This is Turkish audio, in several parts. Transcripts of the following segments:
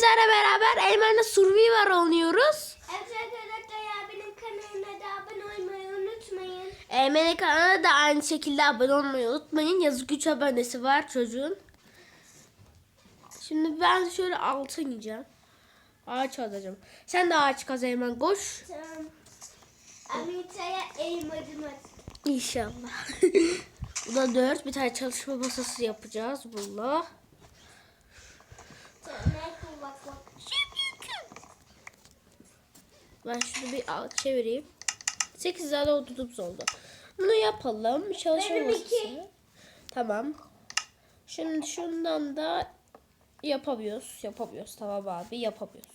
sizlerle beraber Eymen'le Survivor oynuyoruz. Evet arkadaşlar abinin kanalına da abone olmayı unutmayın. Eymen'in kanalına da aynı şekilde abone olmayı unutmayın. Yazık 3 abonesi var çocuğun. Şimdi ben şöyle altın yiyeceğim. Ağaç alacağım. Sen de ağaç kaz Eymen koş. Tamam. Amita'ya elmadım. İnşallah. Bu da 4. Bir tane çalışma masası yapacağız bununla. Sen ne kul bak bak. Ben şunu bir al- çevireyim. 8 tane odunumuz oldu. Bunu yapalım. Çalışma masası. Tamam. Şimdi şundan da yapamıyoruz. Yapamıyoruz. Tamam abi yapamıyoruz.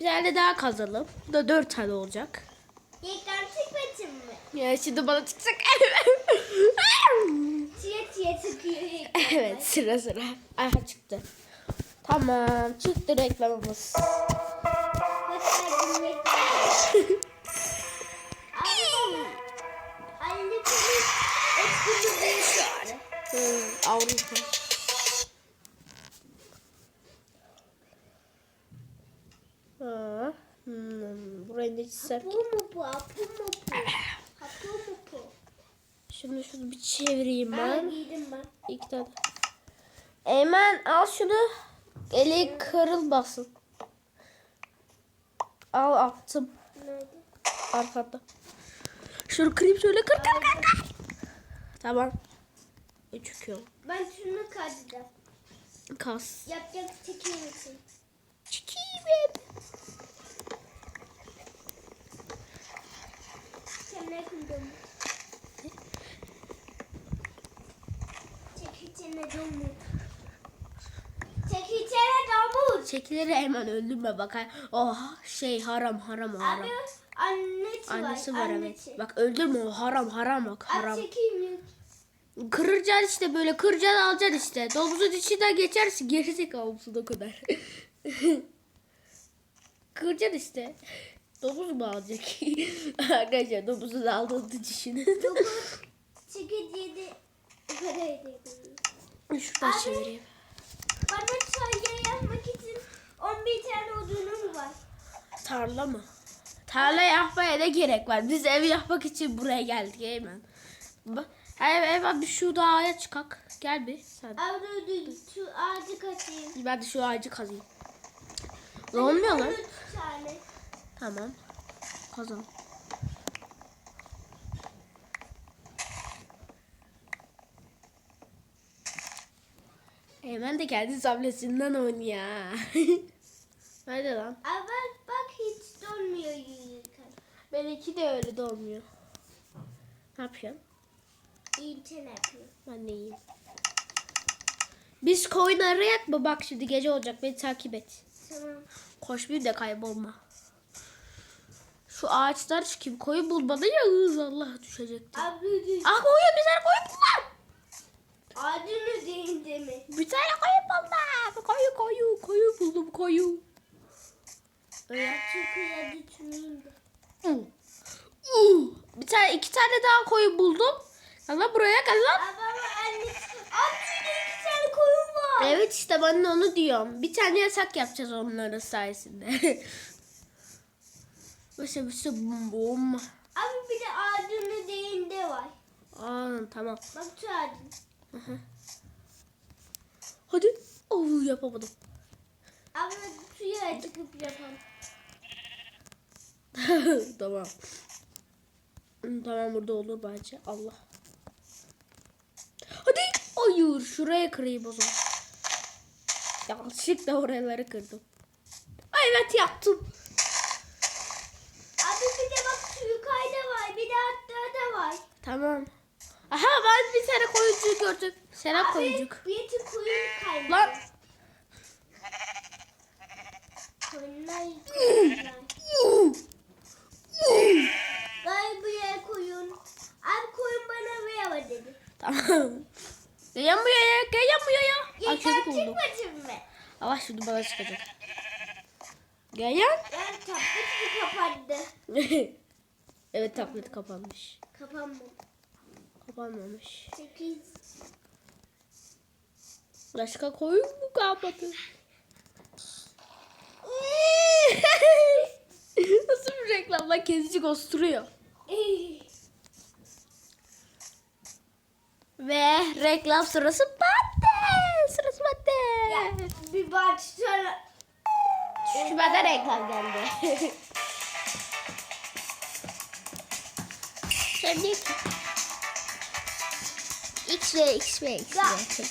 Bir tane daha kazalım. Bu da 4 tane olacak. Yekten çıkmadın mı? Ya şimdi bana çıkacak. Tiye tiye çıkıyor evet sıra sıra. Aha çıktı. Tamam çıktı reklamımız. Avrupa. Ha, hmm, burayı ne çizsek? Bu mu bu? Bu mu bu? Bu mu bu? Şimdi şunu bir çevireyim Ben ben. giydim ben. İki tane. Eymen al şunu. Eli kırılmasın. Al attım Nerede? arkada. Şunu kırayım şöyle kır kır kır kır. Tamam. Çıkıyorum. Ben şunu kazdım. Kas. Yapacak çekiyor musun? Çıkayım. Sen ne kurdun? Çekicene domuz. Domuz. Çekileri hemen öldürme bak. Oh şey haram haram haram. Abi annesi var. Annesi var annesi. evet. Bak öldürme o haram haram bak Abi haram. mi? Kıracaksın işte böyle kıracaksın alacaksın işte. Domuzun içinden geçersin gerizekalı mısın o kadar. Kıracaksın işte. Domuz mu alacak? Arkadaşlar domuzun aldığını düşünün. Dokuz. Çekiciye de para ödedim. Şuradan Abi. çevireyim. Bana çay yapmak için 11 tane odunum var. Tarla mı? Tarla yapmaya ne gerek var? Biz ev yapmak için buraya geldik. Bak, ev, ev bir şu dağa çıkak. Gel bir sen. Dur şu ağacı kaçayım. Ben de şu ağacı kazayım. Ne olmuyor lan? 13 tane. Tamam. Kazan. Hemen de kendi tabletinden oynuyor. Nerede lan? Abi bak hiç donmuyor yürürken. Benimki de öyle de olmuyor. Ne yapıyorsun? İnten yapıyor. Ben de iyiyim. Biz koyun arayak mı? Bak şimdi gece olacak. Beni takip et. Tamam. Koş bir de kaybolma. Şu ağaçlar çıkayım. Koyun bulmadı ya hız Allah düşecekti. Abi. Ah koyun bir tane koyun buldum. Ağacın üzerinde mi? Bir tane koyun buldum. Koyun koyun koyun buldum koyun. Öyle. De. Uh. Uh. Bir tane iki tane daha koyun buldum. Lan buraya gel lan. Ama. Evet işte ben de onu diyorum. Bir tane yasak yapacağız onların sayesinde. Böyle bir şey bum bum. Abi bir de ağacın üzerinde var. Aa tamam. Bak şu ağacın. Hadi. Oh yapamadım. Abi suya çıkıp yapalım. tamam. Hmm, Tamam burada olur bence. Allah. Hadi. Hayır şuraya kırayım o zaman. Yanlışlıkla oraları kırdım. Evet yaptım. Abi bir de bak yukarıda var. Bir de altta da var. Tamam. Aha ben bir tane koyuncuyu gördüm. Selam koyuncuk. Abi bir tık koyun kaydı. Lan. Koyunlar. Vay buraya koyun. Abi koyun bana verme dedi. Tamam. Gel buraya gel buraya. Ay Yeter çocuk oldu. çıkmadın mı? Allah şimdi bana çıkacak. Gel ya. Ben tableti kapandı. evet tablet kapanmış. Kapanmadı. Kapanmamış. Sekiz. Başka koyun mu kalmadı? Bak kedicik osturuyor. Ve reklam sırası battı. Sırası. Ya bir başlara. Şu benden reklam geldi. Ki X ve X ve X ve.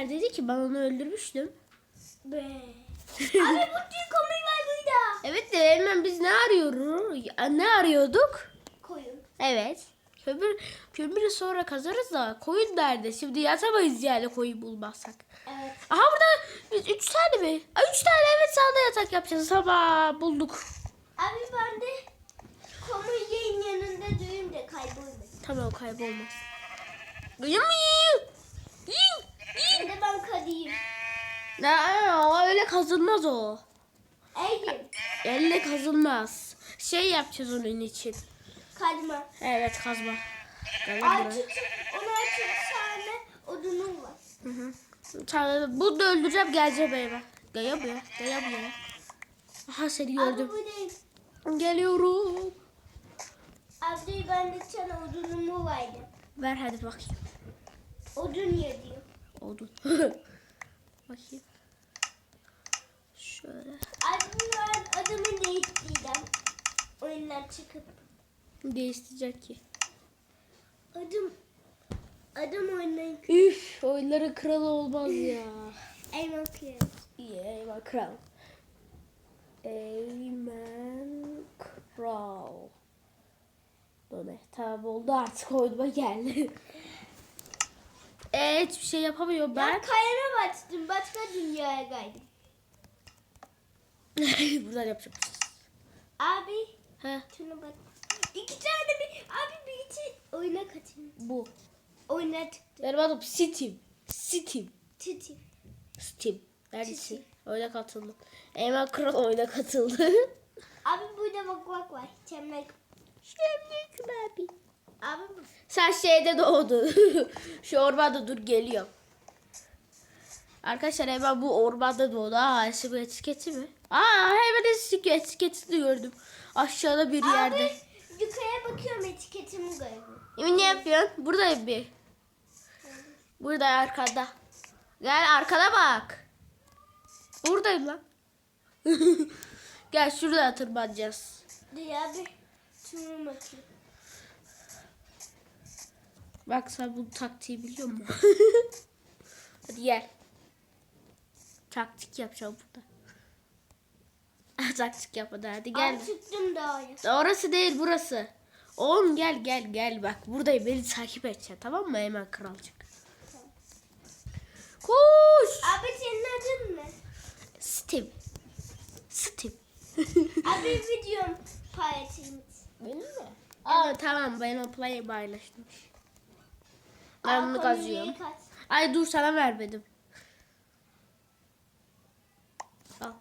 Koyun neredeydi ki? Ben onu öldürmüştüm. Be. Abi bu tüy komik var burada. Evet de hemen biz ne arıyoruz? Ne arıyorduk? Koyun. Evet. Kömür, kömürü sonra kazarız da koyun nerede? Şimdi yatamayız yani koyun bulmazsak. Evet. Aha burada biz üç tane mi? Aa, üç tane evet sağda yatak yapacağız. Tamam bulduk. Abi ben de komedyenin yanında durayım da kaybolmasın. Tamam kaybolmaz. Yiyeyim. Ya da ben kadıyım. Ne öyle kazılmaz o. Eğim. Elle kazılmaz. Şey yapacağız onun için. Kazma. Evet kazma. Gel lan buraya. Artık ona açık tane odunum var. Hı hı. Tamam, bunu da öldüreceğim geleceğim eve. Gel buraya. Gel buraya. Aha seni Abi gördüm. buradayım. Geliyorum. Abi ben de sana odunumu verdim. Ver hadi bakayım. Odun diyor. Oldu. bakayım. Şöyle. Abi ben adımı değiştireceğim. Oyundan çıkıp. Değiştirecek ki. Adım adım oyundan Üf oyunların kralı olmaz ya. Elma kıyam. İyi Eymen Kral. Eymen Kral. Bu ne? Tamam oldu artık oyunuma geldi. Evet hiçbir şey yapamıyorum Ben ben. kayana baktım. Başka dünyaya geldim. Buradan yapacağım. Abi He şuna bak. İki tane bir abi bir iki oyuna katayım. bu. Oyuna çıktı. Benim adım Steam. Steam. Titi. Steam. Neredesin? Steam. Oyuna katıldım. Eymen Kral oyuna katıldı. Abi burada bak bak var. Çember. Şemlik abi. Abi bu- Sen şeyde doğdun. Şu ormanda dur geliyor. Arkadaşlar hemen bu ormanda doğdu. Aa bu etiketi mi? Aa hemen etiketini gördüm. Aşağıda bir yerde. Abi yukarıya bakıyorum etiketimi gördüm. Emin ne yapıyorsun? Buradayım bir. Burada arkada. Gel arkada bak. Buradayım lan. Gel şurada tırmanacağız. Abi. Şuna bakayım. Bak sen bu taktiği biliyor musun? Hadi gel. Taktik yapacağım burada. Taktik yapmadı hadi gel. Abi çıktım dağa. Orası değil burası. Oğlum gel gel gel bak buradayım beni takip edeceksin tamam mı hemen kralcık. Koş. Abi senin adın ne? Steam. Steam. Abi videom paylaşayım. Benim mi? Aa tamam ben o play'i paylaştım. Ben bunu kazıyorum. Ay dur sana vermedim. Al.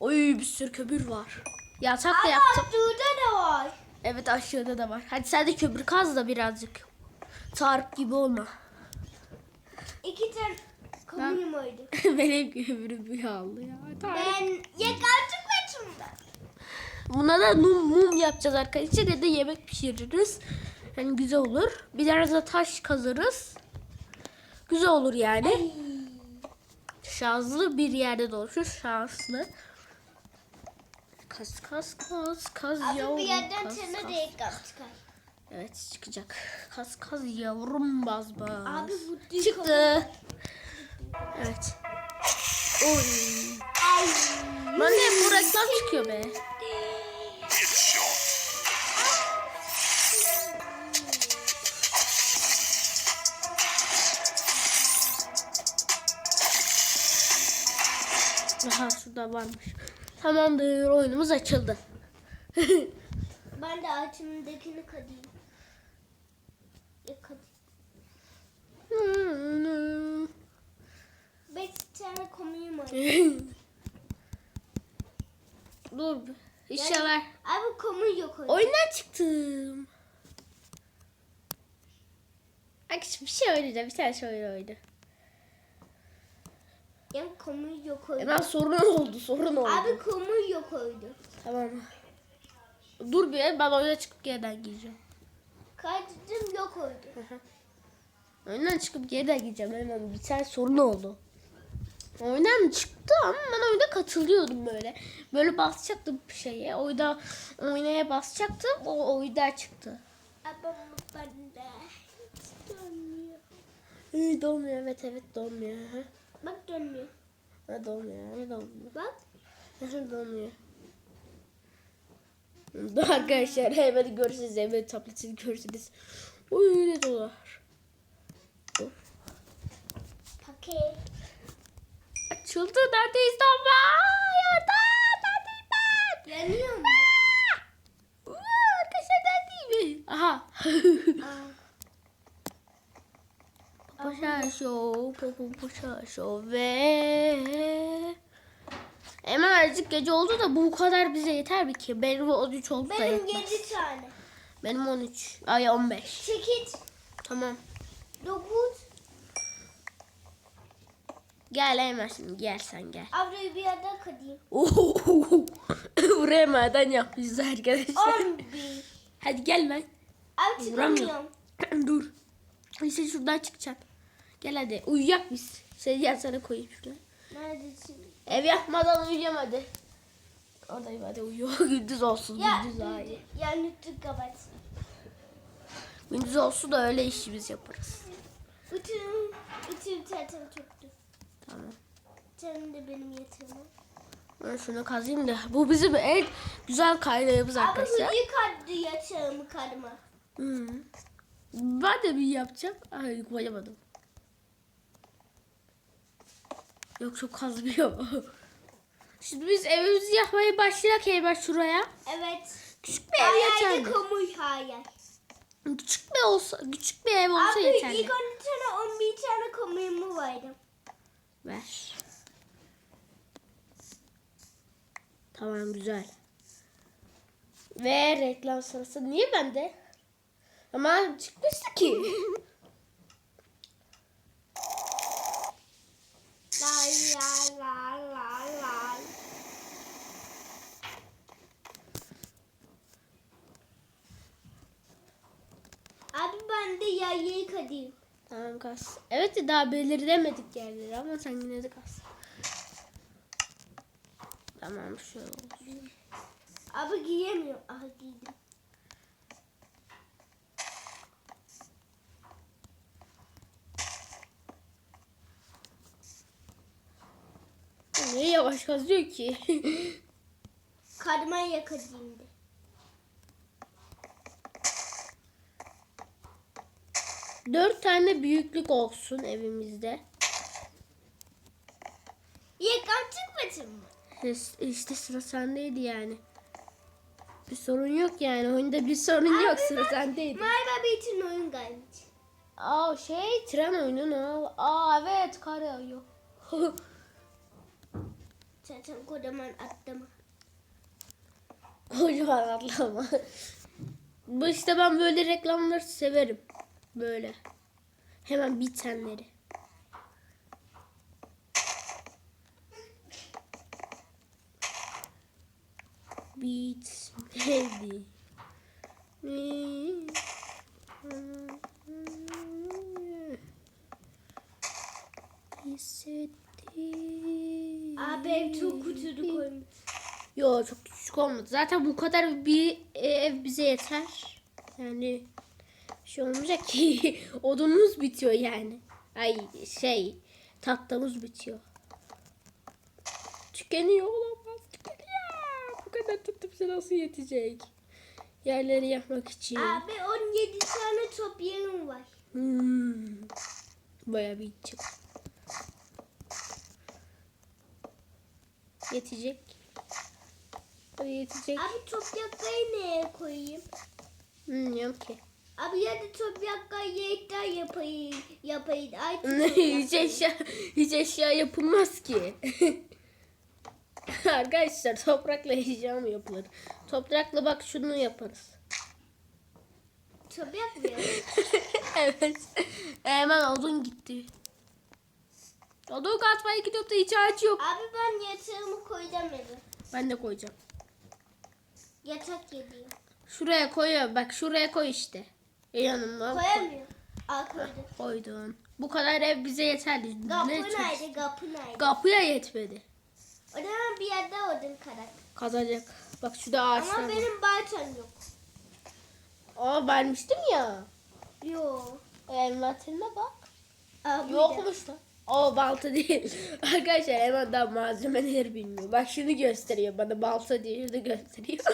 Oy bir sürü kömür var. Yatak da yaptım. burada da var. Evet aşağıda da var. Hadi sen de kömür kaz da birazcık. Tarık gibi olma. İki tane komiyim oydu. Benim kömürüm bir aldı ya. Tarık. Ben başımda. Buna da mum, mum yapacağız arkadaşlar. Ya da yemek pişiririz. Yani güzel olur. Bir de taş kazarız. Güzel olur yani. Şanslı bir yerde doğuşur. Şanslı. Kaz kaz kaz kaz Abi yavrum. bir yerden kaz, da yakal çıkar. Evet çıkacak. Kaz kaz yavrum baz baz. Abi bu Çıktı. Evet. Oy. Ay. Bana hep bu reklam çıkıyor be. Aha şurada varmış. Tamamdır oyunumuz açıldı. Ben de ağacımdakini kadayım. Yakadayım. Beş tane komiyim oydu. Dur. bir. İnşallah. Abi komut yok orada. Oyundan çıktım. Şimdi bir şey oynayacağım. Bir tane şey oyun. Yani komut yok orada. Hemen sorun oldu. Sorun oldu. Abi komut yok orada. Tamam. Dur bir ben oyuna çıkıp yeniden gireceğim. Kartım yok orada. Oyundan çıkıp yeniden gireceğim. Hemen bir tane sorun oldu. Oyundan çıktı ama ben oyuna katılıyordum böyle. Böyle basacaktım bir şeye. Oyda oynaya basacaktım. O oyunda çıktı. Ama bende hiç dönmüyor. Hı, dolmuyor evet evet dolmuyor. Hı. Bak dönmüyor. Ha, dolmuyor. Ha, dolmuyor. Bak. Nasıl dolmuyor? Arkadaşlar hemen görürsünüz. Hemen tabletini görürsünüz. Uy ne dolar. Paket. Açıldı. Neredeyiz ben? Yardım. Neredeyim ben? Yanıyor mu? Arkadaşlar neredeyim? Aha. Paşa Show. Popo Paşa Show ve... Hemen azıcık gece oldu da bu kadar bize yeter mi ki? Benim 13 oldu da Benim yetmez. 7 tane. Benim 13. Ay 15. 8, Tamam. 9. Gel şimdi gel sen gel. Avrayı bir yerden kadayım. Buraya maden yapmışız arkadaşlar. 11. Hadi gel lan. Abi çıkamıyorum. Dur. İşte şuradan çıkacaksın. Gel hadi. Uyuyak biz. Seni gel sana koyayım şuraya. Neredesin? Ev yapmadan uyuyacağım hadi. Oradayım hadi uyu. Gündüz olsun. Ya, Gündüz daha iyi. ya lütfen kapat. Gündüz olsun da öyle işimiz yaparız. Bütün, bütün zaten çoktu. Tamam. Senin de benim yatağıma. Ben şunu kazayım da. Bu bizim en güzel kaynağımız Abi arkadaşlar. hediye kattı yatağımı karıma. Hı. Ben de bir yapacağım. Ay koyamadım. Yok çok kazmıyor. Şimdi biz evimizi yapmaya başlayak hemen şuraya. Evet. Küçük bir ev yeterli. hayal. Küçük bir olsa, küçük bir ev olsa Abi yeterli. ilk 10 tane 11 tane komuyumu vardı. Ver. Tamam güzel. Ve reklam sırası niye bende? Ama çıkmıştı ki. La la la la la. Abi ben de yayı kadayım. tamam kas. Evet de daha belirlemedik yerleri ama sen yine de kas. Tamam şöyle olsun. Abi giyemiyorum. Aha giydim. Niye yavaş kazıyor ki? Karıma yakadayım de. Dört tane büyüklük olsun evimizde. Yakam çıkmasın mı? İşte- İşte sıra sendeydi yani. Bir sorun yok yani. Oyunda bir sorun yok. Sıra sendeydi. Merhaba için oyun gelmiş. Aa şey tren oyunu ne? Aa evet kar yağıyor. Zaten kocaman atlama. Kocaman atlama. Bu işte ben böyle reklamları severim. Böyle. Hemen bitenleri. Bitmedi. Hissettim. Abi ev çok kutudu koymuş. Yo çok küçük olmadı. Zaten bu kadar bir ev bize yeter. Yani şey olmayacak ki. Odunumuz bitiyor yani. Ay şey tahtamız bitiyor. Tükeniyor olamaz. Tükeniyor. Bu kadar tahta bize nasıl yetecek? Yerleri yapmak için. Abi 17 tane top yerim var. Hmm. Bayağı bir yetecek. Yetecek. Hadi yetecek. Abi top yakayı neye koyayım? Bilmiyorum ki. Abi ya da top yakayı yekten yapayım. Yapayım. Ay hiç eşya, hiç eşya yapılmaz ki. Arkadaşlar toprakla eşya mı yapılır? Toprakla bak şunu yaparız. Tabii yapmıyor. evet. Hemen odun gitti. Odun katmaya gidiyor da hiç ağaç yok. Abi ben yatağımı koyacağım eve. Ben de koyacağım. Yatak yediğim. Şuraya koy. Bak şuraya koy işte. E, Yanımda. Koyamıyorum. Al koydum. Koydun. Bu kadar ev bize yeterli. Kapı Ne nerede? Kapı nerede? Kapıya yetmedi. O zaman bir yerde odun karak. Kazacak. Bak şurada ağaçlar Ama benim bahçem yok. Aa vermiştim ya. Yok. Envanterine bak. Aa. Yokmuş lan. O balta değil. Arkadaşlar hemen daha malzemeleri bilmiyor. Bak şunu gösteriyor bana balta diye de gösteriyor.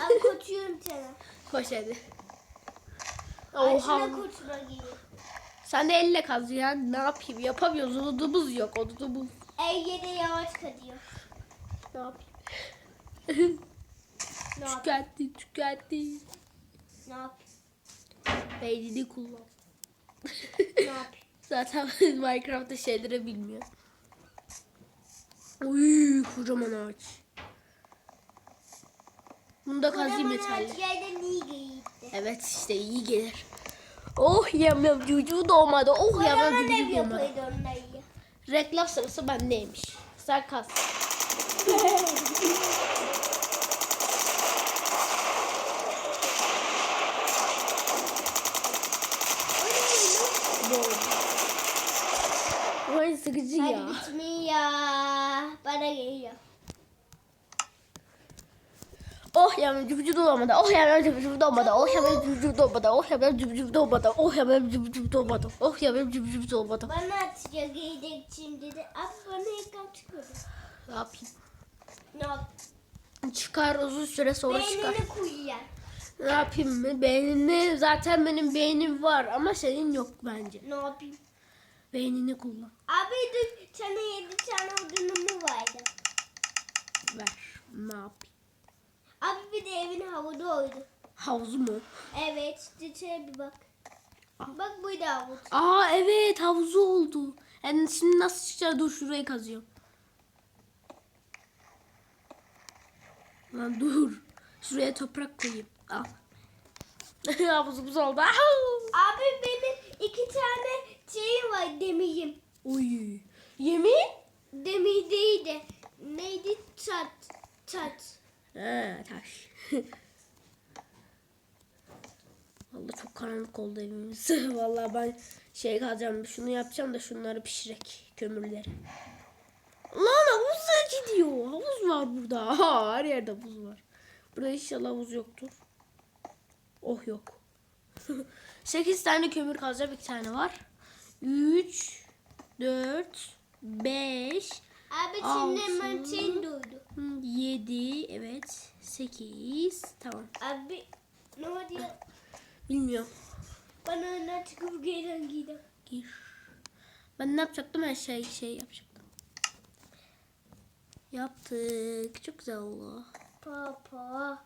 Al koçuyorum sana. Koş hadi. Oha. Sen de elle kaz ya. Ne yapayım? Yapamıyoruz. Odudumuz yok. Odudumuz. El yedi yavaş kadıyor. Ne yapayım? Ne tüketti, tüketti. Ne yap? Beynini kullan. Ne yap? Zaten Minecraft'ta şeyleri bilmiyor. Uy, kocaman ağaç. Bunu da kazayım Kocaman metalli. ağaç yerden iyi. Evet işte iyi gelir. Oh yam yam cucu doğmadı. Oh yam yam cucu doğmadı. Reklam sırası bendeymiş. Doğru. Vay sıkıcı ya. Hadi bitmiyor. Bana geliyor. Oh yam cucu doğmadı. Oh yam cucu doğmadı. Oh yam cucu doğmadı. Oh yam cucu doğmadı. Oh yam cucu doğmadı. Oh yam cucu doğmadı. Bana atacak giyecek şimdi de. Abi bana ekran. Ne yapayım? Ne yap? Çıkar uzun süre sonra çıkar. Beynini koyuyor. Ne yapayım mı? Beynini zaten benim beynim var ama senin yok bence. Ne yapayım? Beynini kullan. Abi dur sana yedi tane odunum vardı. Ver. Ne yapayım? Abi bir de evin havuzu oydu. Havuz mu? Evet dışarı bir bak. Bak burada havuz. Aa evet havuzu oldu. Yani şimdi nasıl çıkacağız? Dur şurayı kazıyorum. Lan dur. Şuraya toprak koyayım. Al. Havuzumuz oldu. Abi benim iki tane şeyim var demirim. Uy. Yemin? Demir değil de neydi çat çat. Ha, taş. Vallahi çok karanlık oldu evimiz. Vallahi ben şey kalacağım, şunu yapacağım da şunları pişirek kömürleri. Lan havuza gidiyor. Havuz var burada. Ha, her yerde havuz var. Burada inşallah havuz yoktur. Oh yok. 8 tane kömür kazacağım. Bir tane var. 3 4 5 Abi şimdi şey duydu. 7 evet 8 tamam. Abi ne oldu ya? Bilmiyorum. Bana önden çıkıp gelen giydim. Gir. Ben ne yapacaktım? Her şey şey yapacaktım. Yaptık. Çok güzel oldu. Papa.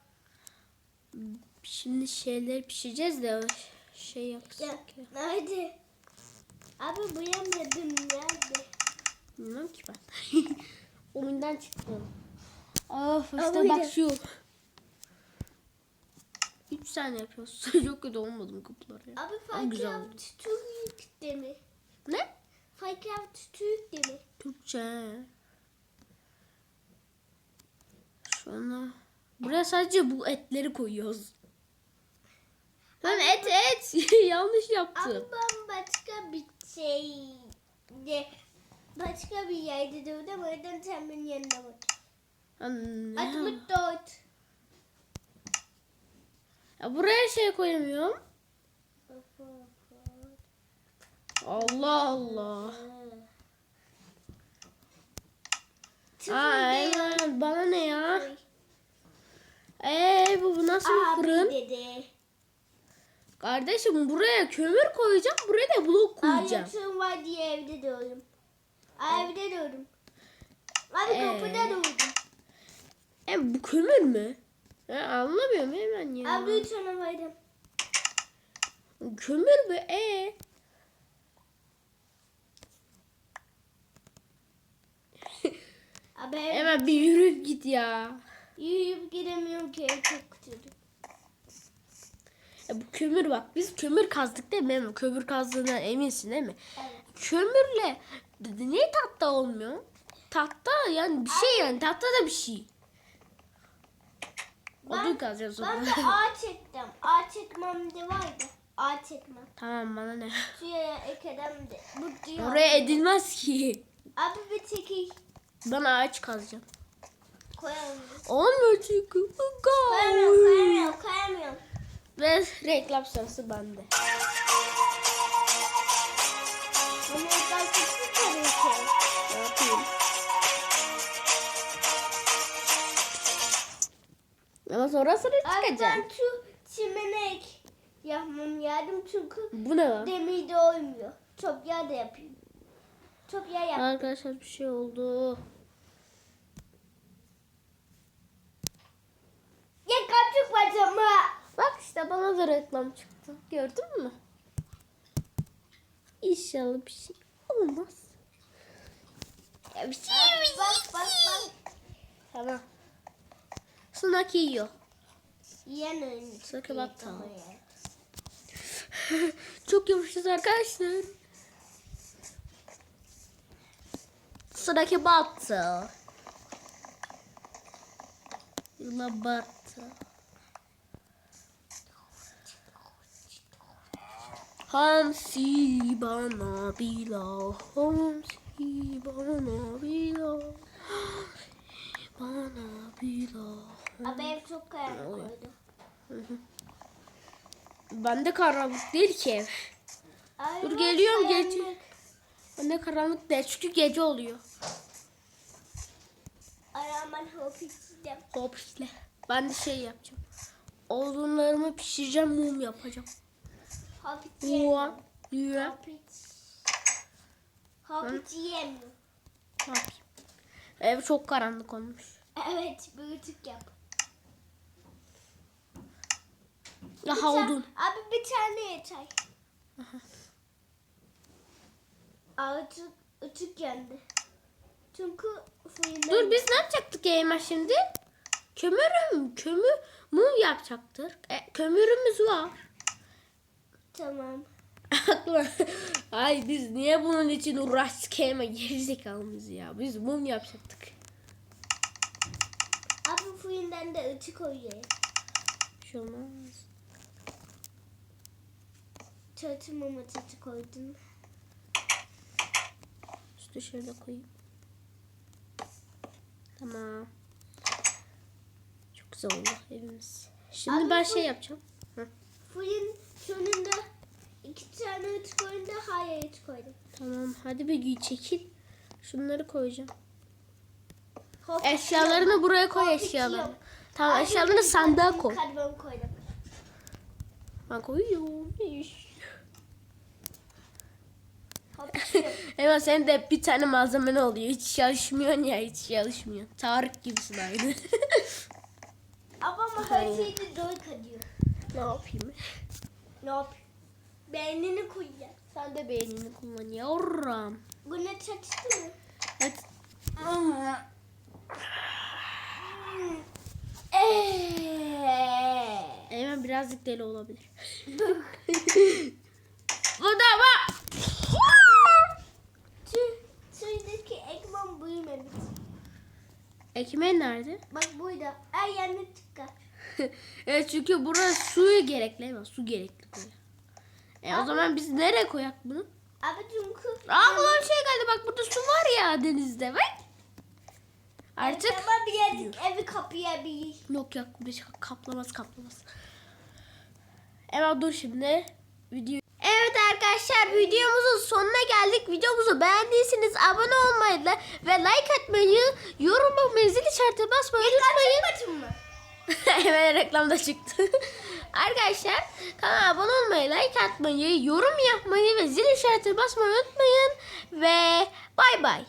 Şimdi şeyleri pişireceğiz de şey Ya yapsak ya. nerede? Abi buyamadım nerede? Bilmiyorum ki ben. Oyundan çıktım. Of işte buydu. bak şu. 3 tane yapıyoruz. Çok kötü olmadı mı ya? Abi Ama. Minecraft Türk de mi? Ne? Minecraft Türk de mi? Türkçe. Şuna. Buraya sadece bu etleri koyuyoruz. Lan et et. Yanlış Abi yaptım. ben başka bir şey de başka bir yerde durdum o yüzden sen benim bak. Lan ne? 64. Ya buraya şey koyamıyorum. Allah Allah. Evet, bana ne ya? Ee bu, bu nasıl bir Abi fırın? dedi. Kardeşim buraya kömür koyacağım. Buraya da blok koyacağım. Ayatım var diye evde doğdum. Evde doğdum. Abi Ee? kapıda doğdum. E bu kömür mü? E, anlamıyorum hemen ya. Abi üç tane vardım. Kömür mü? E. Abi Hemen bir yürüyüp git ya. yürüyüp gidemiyorum ki çok kötü. Ya bu kömür bak biz kömür kazdık değil mi? Kömür kazdığından eminsin değil mi? Evet. Kömürle d- niye tahta olmuyor? Tahta yani bir şey yani tahta da bir şey. Odun kazacağız o Ben de ağaç çektim. Ağaç çekmem de vardı. ağaç çekmem. Tamam bana ne? Suya ekedem de. Bu diyor. Oraya edilmez ki. Abi bir çekil. Ben ağaç kazacağım. Koyalım. Olmuyor çünkü. Koyamıyorum, koyamıyorum, koyamıyorum. Ve reklam sırası bende. Ama Ama sonra sonra Abi ben şu çimenek yapmam yardım çünkü Bu ne lan? demir de olmuyor. Çok yer de yapayım. Çok yer yap. Arkadaşlar bir şey oldu. Ya kapçuk bacama. Bak işte bana da reklam çıktı. Gördün mü? İnşallah bir şey olmaz. Ya bir şey bak bak bak. Tamam. Sunak yiyor. Yiyen oyunu. Sakın atma. Çok yavaşız arkadaşlar. Sıradaki battı. Yıla battı. Hamsi bana bila, hamsi bana bila, bana bila. Abi ev çok karanlık oldu. Bende karanlık değil ki ev. Ay, Dur, geliyorum, karanlık. geç. Bende karanlık değil çünkü gece oluyor. Araman hop içeceğim. Hop işte. Ben de şey yapacağım. Odunlarımı pişireceğim, mum yapacağım. Hop içeceğim. yürü. Hop yapayım? Ev çok karanlık olmuş. Evet, büyütük yap. Ya Bir odun. Abi bir tane yeter. Ağaçlık ışık yandı. Çünkü fırında... Dur biz ne yapacaktık Eymen şimdi? Kömürüm, kömür, mum yapacaktık. E, kömürümüz var. Tamam. Ay biz niye bunun için uğraştık Eymen gerizekalımız ya. Biz mum yapacaktık. Abi fırından da ışık koyuyor. Bir şey olmaz. Çatımıma ışık koydum. Üstü şöyle koyayım. Tamam. Çok güzel oldu evimiz. Şimdi Abi ben şey yapacağım. Fırın sonunda iki tane ışık koydum da hayır ışık koydum. Tamam hadi bir çekil. Şunları koyacağım. Hop Eşyalarını buraya koy Hop eşyalarını. Tamam Abi eşyalarını sandığa koy. Karbon koydum. Ben koyuyorum. Hemen senin de bir tane malzemen oluyor. Hiç çalışmıyorsun ya hiç çalışmıyor. Tarık gibisin aynı. Ama her şeyde dolu kalıyor. ne yapayım? Ne yapayım? Beynini koyacağım. Sen de beynini kullanıyorum. Buna çalıştı mı? Evet. Hemen birazcık deli olabilir. Bu da bak. Ekmeğin nerede? Bak burada. Ay yanına çıkar. evet çünkü burası suyu gerekli. Evet, su gerekli buraya. E o zaman biz nereye koyak bunu? Abi çünkü... Aa ulan bir şey geldi bak burada su var ya denizde bak. Artık Ama birazcık evi kapayabilir. yok yok bir şey kaplamaz kaplamaz. Evet dur şimdi video. Arkadaşlar videomuzun sonuna geldik. Videomuzu beğendiyseniz abone olmayı da- ve like atmayı, yorum yapmayı, zil işareti basmayı unutmayın. Mı? Hemen reklamda çıktı. Arkadaşlar kanala abone olmayı, like atmayı, yorum yapmayı ve zil işareti basmayı unutmayın. Ve bay bay.